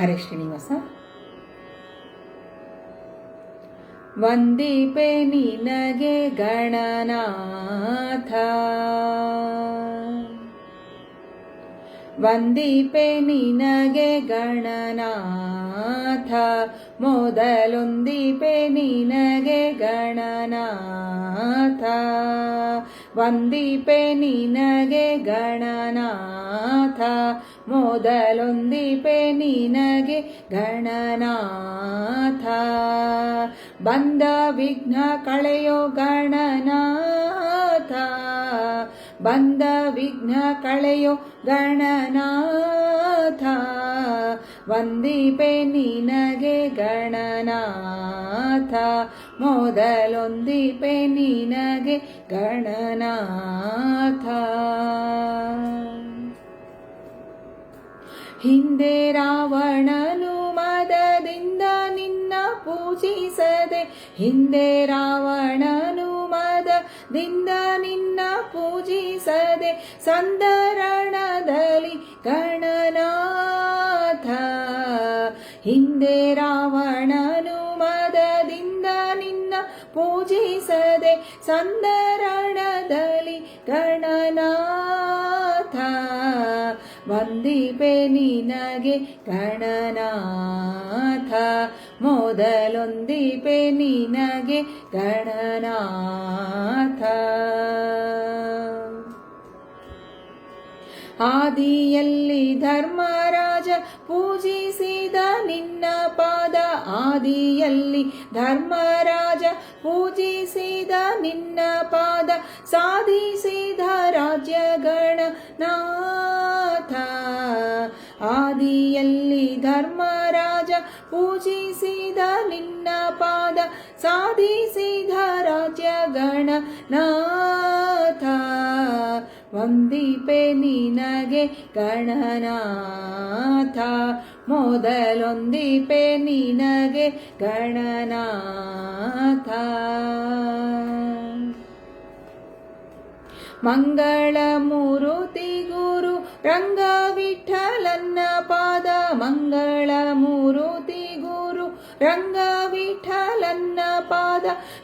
ಹರೇ ಶ್ರೀನಿವಾಸ ವಂದಿಪೆ ನಿನಗೆ ಗಣನಾಥ. ವಂದಿಪೆ ನಿನಗೆ ಗಣನಾಥ. ಮೊದಲೊಂದಿಪೆ ನಿನಗೆ ಗಣನಾಥ. ವಂದಿಪೆ ನಿನಗೆ ಗಣನಾಥ. ಮೊದಲೊಂದಿಪೆ ನಿನಗೆ ಗಣನಾಥ. ಬಂದ ವಿಘ್ನ ಕಳೆಯೋ ಗಣನಾಥ. ಬಂದ ವಿಘ್ನ ಕಳೆಯೋ ಗಣನಾಥ. ವಂದಿಪೆ ನಿನಗೆ ಗಣನಾಥ. ಮೊದಲೊಂದಿಪೆ ನಿನಗೆ ಗಣನಾಥ. ಹಿಂದೆ ರಾವಣನು ಮದದಿಂದ ನಿನ್ನ ಪೂಜಿಸದೆ, ಹಿಂದೆ ರಾವಣನು ಮದದಿಂದ ನಿನ್ನ ಪೂಜಿಸದೆ, ಸಂದರಣದಲ್ಲಿ ಗಣನಾಥ. ಹಿಂದೆ ರಾವಣನು ಮದದಿಂದ ನಿನ್ನ ಪೂಜಿಸದೆ, ಸಂದರಣದಲ್ಲಿ ಗಣನಾಥ. ವಂದಿಪೆ ನಿನಗೆ ಗಣನಾಥ. ಮೊದಲೊಂದಿಪೆ ನಿನಗೆ ಗಣನಾಥ. ಆದಿಯಲ್ಲಿ ಧರ್ಮರಾಜ ಪೂಜಿಸಿದ ನಿನ್ನ ಪಾದ. ಆದಿಯಲ್ಲಿ ಧರ್ಮರಾಜ ಪೂಜಿಸಿದ ನಿನ್ನ ಪಾದ. ಸಾಧಿಸಿದ ಆದಿಯಲ್ಲಿ ಧರ್ಮರಾಜ ಪೂಜಿಸಿದ ನಿನ್ನ ಪಾದ ಸಾಧಿಸಿದ ರಾಜ್ಯಗಣ ನಾಥ. ವಂದಿಪೆ ನಿನಗೆ ಗಣನಾಥ. ಮೊದಲೊಂದಿಪೆ ನಿನಗೆ ಗಣನಾಥ. ಮಂಗಳ ಮೂರುತಿ ಗುರು ರಂಗ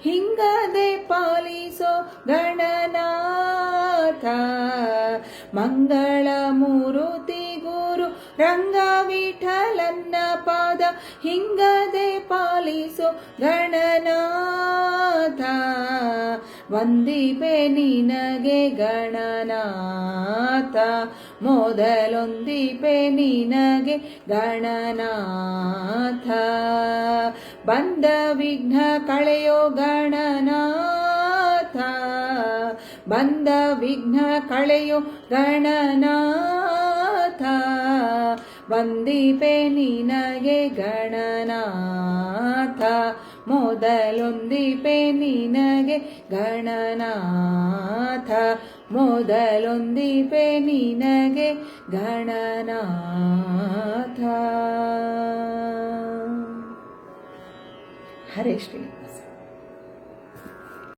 ಹಿಂಗದೆ ಪಾಲಿಸೋ ಗಣನಾಥ. ಮಂಗಳ ಮೂರುತಿ ಗುರು ರಂಗ ವಿಠಲನ್ನ ಪಾದ ಹಿಂಗದೆ ಪಾಲಿಸೋ ಗಣನಾಥ. ವಂದಿಪೆ ನಿನಗೆ ಗಣನಾಥ. ಮೊದಲೊಂದಿಪೆ ನಿನಗೆ ಗಣನಾಥ. ಬಂದ ವಿಘ್ನ ಕಳೆಯೋ ಗಣನಾಥ. ಬಂದ ವಿಘ್ನ ಕಳೆಯೋ ಗಣನಾಥ. ವಂದಿಪೆ ನಿನಗೆ ಗಣನಾಥ. ಮೊದಲೊಂದಿಪೆ ನಿನಗೆ ಗಣನಾಥ. ಮೊದಲೊಂದಿಪೆ ನಿನಗೆ ಗಣನಾಥ. ಹರೇ ಶ್ರೀ